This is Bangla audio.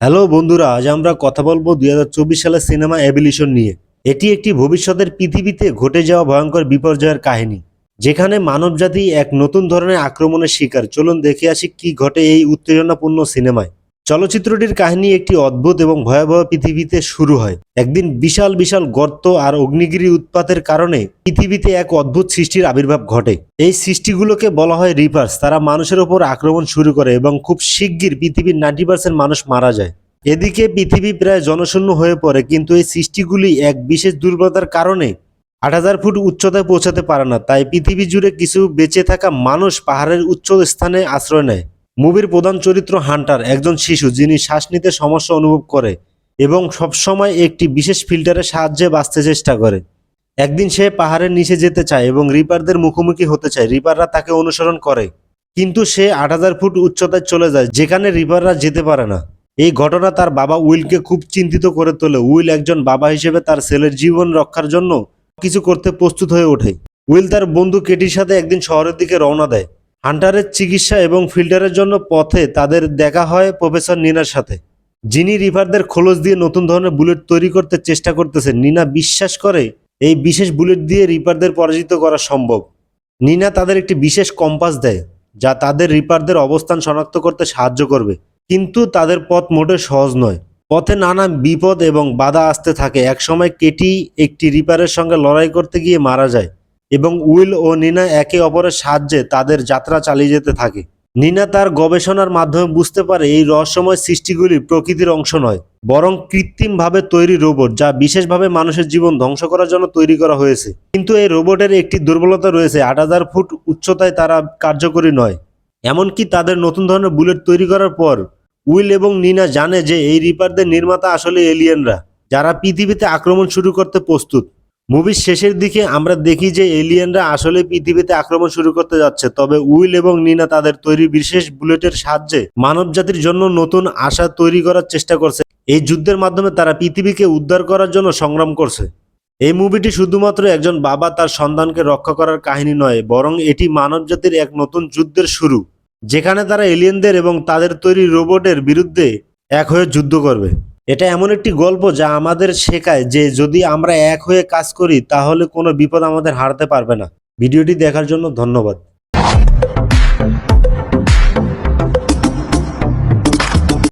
হ্যালো বন্ধুরা, আজ আমরা কথা বলব দুই হাজার চব্বিশ সালের সিনেমা অ্যাবিলিশন নিয়ে। এটি একটি ভবিষ্যতের পৃথিবীতে ঘটে যাওয়া ভয়ঙ্কর বিপর্যয়ের কাহিনী, যেখানে মানবজাতি এক নতুন ধরনের আক্রমণের শিকার। চলুন দেখে আসি কি ঘটে এই উত্তেজনাপূর্ণ সিনেমায়। চলচ্চিত্রটির কাহিনী একটি অদ্ভুত এবং ভয়াবহ পৃথিবীতে শুরু হয়। একদিন বিশাল বিশাল গর্ত আর অগ্নিগিরি উৎপাতের কারণে পৃথিবীতে এক অদ্ভুত সৃষ্টির আবির্ভাব ঘটে। এই সৃষ্টিগুলোকে বলা হয় রিপার্স তারা মানুষের ওপর আক্রমণ শুরু করে এবং খুব শিগগির পৃথিবীর নাইনটি পার্সেন্ট মানুষ মারা যায়। এদিকে পৃথিবী প্রায় জনশূন্য হয়ে পড়ে, কিন্তু এই সৃষ্টিগুলি এক বিশেষ দুর্বলতার কারণে আট হাজার ফুট উচ্চতায় পৌঁছাতে পারে না। তাই পৃথিবী জুড়ে কিছু বেঁচে থাকা মানুষ পাহাড়ের উচ্চ স্থানে আশ্রয় নেয়। মুভির প্রধান চরিত্র হান্টার, একজন শিশু যিনি শ্বাস নিতে সমস্যা অনুভব করে এবং সবসময় একটি বিশেষ ফিল্টারের সাহায্যে বাঁচতে চেষ্টা করে। একদিন সে পাহাড়ের নিচে যেতে চায় এবং রিপারদের মুখোমুখি হতে চায়, রিপাররা তাকে অনুসরণ করে। কিন্তু সে আট হাজার ফুট উচ্চতায় চলে যায়, যেখানে রিপাররা যেতে পারে না। এই ঘটনা তার বাবা উইলকে খুব চিন্তিত করে তোলে। উইল একজন বাবা হিসেবে তার ছেলের জীবন রক্ষার জন্য কিছু করতে প্রস্তুত হয়ে ওঠে। উইল তার বন্ধু কেটির সাথে একদিন শহরের দিকে রওনা দেয়। হান্টারের চিকিৎসা এবং ফিল্টারের জন্য পথে তাদের দেখা হয় প্রফেসর নিনার সাথে। যিনি রিভারদের খোলস দিয়ে নতুন ধরনের বুলেট তৈরি করতে চেষ্টা করতেছেন, নিনা বিশ্বাস করে এই বিশেষ বুলেট দিয়ে রিপারদের পরাজিত করা সম্ভব। নিনা তাদের একটি বিশেষ কম্পাস দেয়, যা তাদের রিপারদের অবস্থান শনাক্ত করতে সাহায্য করবে। কিন্তু তাদের পথ মোটে সহজ নয়। পথে নানা বিপদ এবং বাধা আসতে থাকে। একসময় কেটি একটি রিপারের সঙ্গে লড়াই করতে গিয়ে মারা যায়। এবং উইল ও নিনা একে অপরের সাহায্যে তাদের যাত্রা চালিয়ে যেতে থাকে। নিনা তার গবেষণার মাধ্যমে বুঝতে পারে এই রহস্যময় সৃষ্টিগুলি প্রকৃতির অংশ নয়, বরং কৃত্রিমভাবে তৈরি রোবট যা বিশেষভাবে মানুষের জীবন ধ্বংস করার জন্য তৈরি করা হয়েছে। কিন্তু এই রোবটের একটি দুর্বলতা রয়েছে, আট হাজার ফুট উচ্চতায় তারা কার্যকরী নয়। এমনকি তাদের নতুন ধরনের বুলেট তৈরি করার পর, উইল এবং নিনা জানে যে এই রিপারদের নির্মাতা আসলে এলিয়েনরা, যারা পৃথিবীতে আক্রমণ শুরু করতে প্রস্তুত। মুভির শেষের দিকে আমরা দেখি যে এলিয়েনরা আসলে পৃথিবীতে আক্রমণ শুরু করতে যাচ্ছে, তবে উইল এবং নিনা তাদের তৈরি বিশেষ বুলেটের সাহায্যে মানব জাতির জন্য নতুন আশা তৈরি করার চেষ্টা করছে। এই যুদ্ধের মাধ্যমে তারা পৃথিবীকে উদ্ধার করার জন্য সংগ্রাম করছে। এই মুভিটি শুধুমাত্র একজন বাবা তার সন্তানকে রক্ষা করার কাহিনী নয়, বরং এটি মানব জাতির এক নতুন যুদ্ধের শুরু, যেখানে তারা এলিয়েনদের এবং তাদের তৈরি রোবটের বিরুদ্ধে এক হয়ে যুদ্ধ করবে। এটা এমন একটি গল্প যা আমাদের শেখায় যে যদি আমরা এক হয়ে কাজ করি, তাহলে কোনো বিপদ আমাদের হারতে পারবে না। ভিডিওটি দেখার জন্য ধন্যবাদ।